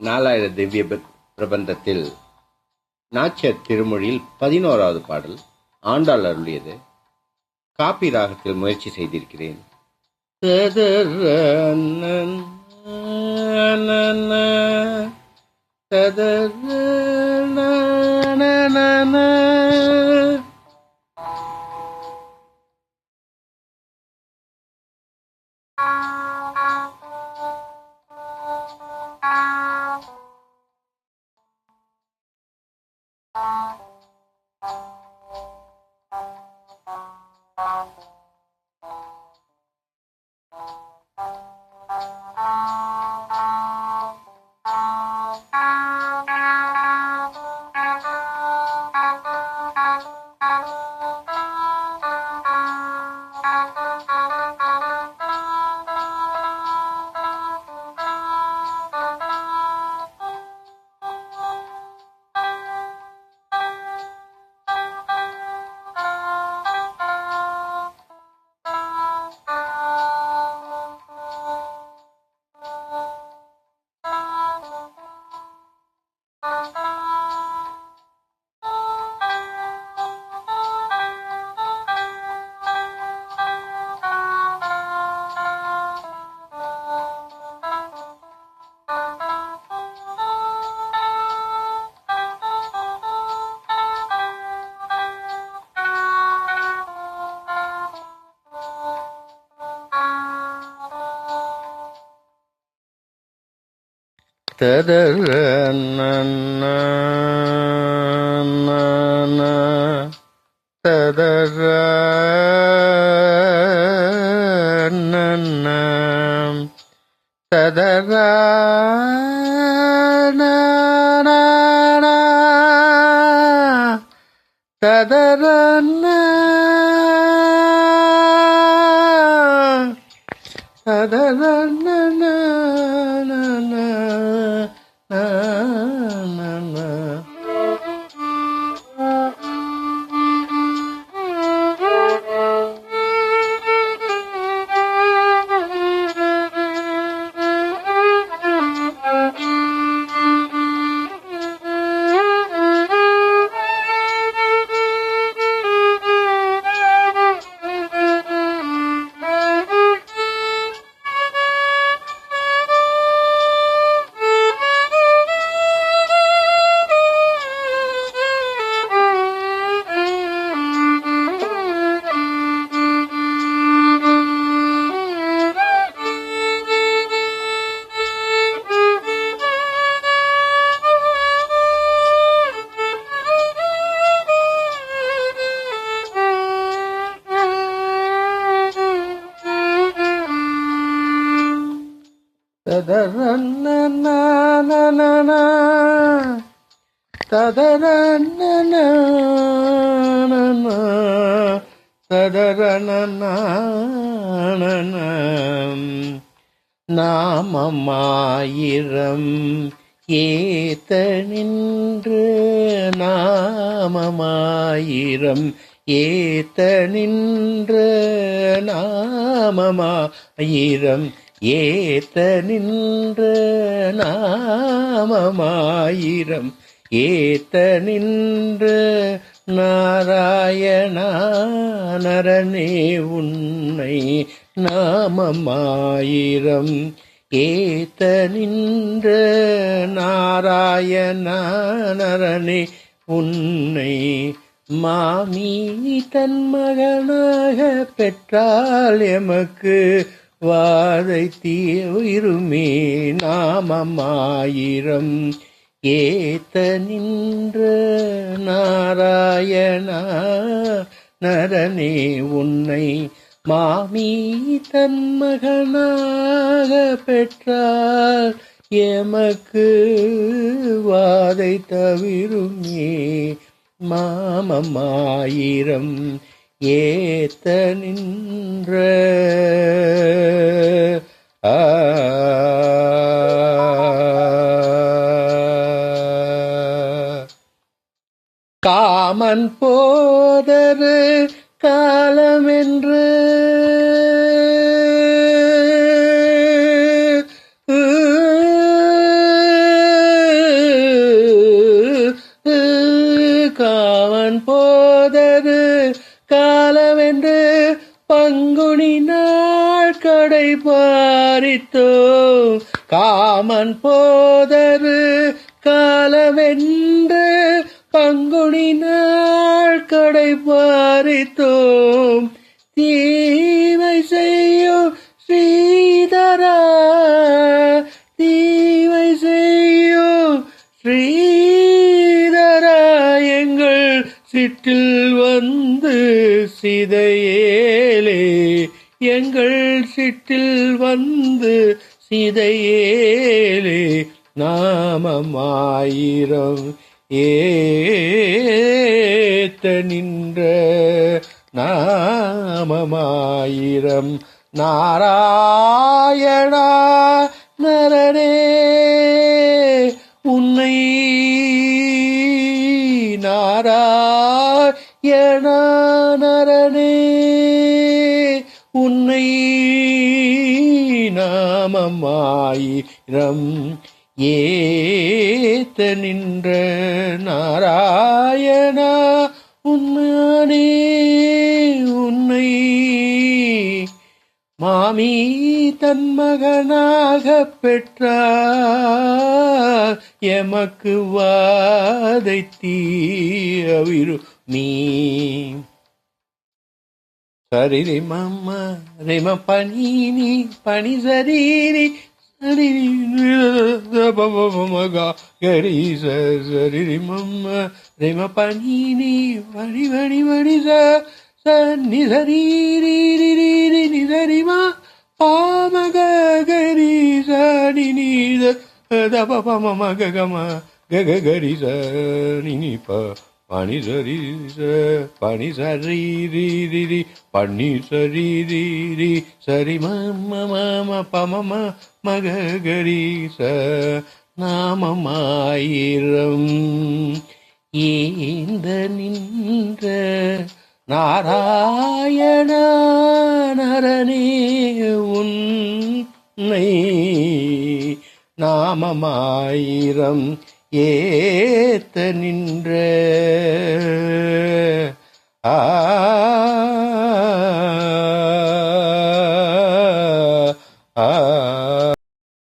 நாலாயிர திவ்ய பிரபந்தத்தில் நாச்சியார் திருமொழியில் பதினோராவது பாடல் ஆண்டாள் அருளியது. காப்பி ராகத்தில் முயற்சி செய்திருக்கிறேன். ததர ததர ததர ததர ததர நாமமாயிரம் ஏத்த நின்று நாமமாயிரம் ஏத்த நின்று நாமமாயிரம் ஏத்த நின்ற நாமமாயிரம். ஏத்த நின்ற நாராயணா நரனே உன்னை நாமமாயிரம். ஏத்த நின்ற நாராயணா நரனே உன்னை மாமி தன் மகனாக பெற்றால் எமக்கு வாதை தீருமே நாமமாயிரம். ஏத்த நின்ற நாராயணா நரனே உன்னை மாமி தன் மகனாக பெற்றால் எமக்கு வாதை தவிருமே மாமமாயிரம். ஏத்த நின்ற காமன் போதரு காலமென்று காமன் போதரு காலவென்று பங்குனி நாள் கடை பாரித்தோ. காமன் போதரு காலவென்று பங்குனி நாள் கடை பாரித்தோம். தீ சிற்றில் வந்து சிதையேலே எங்கள் சிற்றில் வந்து சிதையேலே நாமமாயிரம் ஏத்த நின்ற நாமமாயிரம். நாராயணா நரனே உன்னை நாமமாயிரம் ஏத்த நின்ற நாராயணா உன்னானே உன்னை மாமி தன் மகனாக பெற்றார். எமக்கு வாதை தீவிரு மீ சரி மம்ம ரிம பனீனி பனி சரீரி சரிரி மகா கரி சரிரி மம்ம ரிம பனீனி வடி வடி வடி ச சன்னி சரீரி நிசரிமா பாமக கரி சனி நீத தப பம மக கம கக கரி சனி ப பனி சரி பனி சரி ரி ரி ரி பனி சரி ரி ரி சரி மம மம பமம மக கரி ச நாமமாயிரம். ஏந்த நின்ற நாராயண நரனே உன்னை நாமமாயிரம். ஏத்த நின்ற ஆ